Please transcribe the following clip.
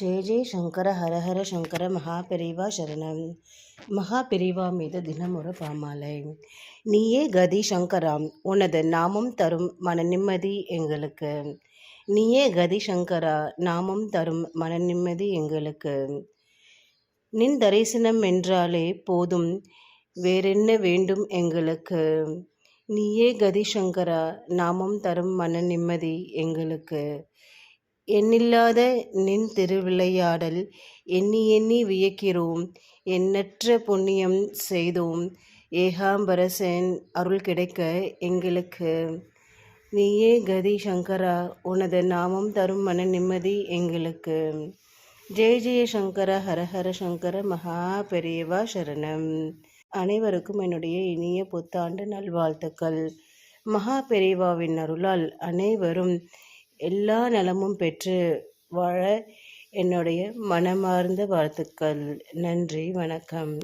ஜெய ஜெய சங்கர ஹரஹர சங்கர மகாபெரிவா சரணம். மகாபெரிவா மீது தினமொரு பாமாலை. நீயே கதி சங்கராம் உனது நாமம் தரும் மன நிம்மதி எங்களுக்கு. நீயே கதி சங்கரா நாமம் தரும் மன நிம்மதி எங்களுக்கு. நின் தரிசனம் என்றாலே போதும் வேறென்ன வேண்டும் எங்களுக்கு? நீயே கதி சங்கரா நாமம் தரும் மன நிம்மதி எங்களுக்கு. எண்ணில்லாத நின் திருவிளையாடல் எண்ணி எண்ணி வியக்கிறோம் எண்ணற்ற புண்ணியம் செய்தோம் ஏகாம்பரசன் அருள் கிடைக்க எங்களுக்கு. நீயே கதி சங்கரா உனது நாமம் தரும் மன நிம்மதி எங்களுக்கு. ஜெய ஜெய சங்கர ஹரஹர சங்கர மகா பெரியவா சரணம். அனைவருக்கும் என்னுடைய இனிய புத்தாண்டு நல்வாழ்த்துக்கள். மகா பெரியவாவின் அருளால் அனைவரும் எல்லா நலமும் பெற்று வாழ என்னுடைய மனமார்ந்த வாழ்த்துக்கள். நன்றி. வணக்கம்.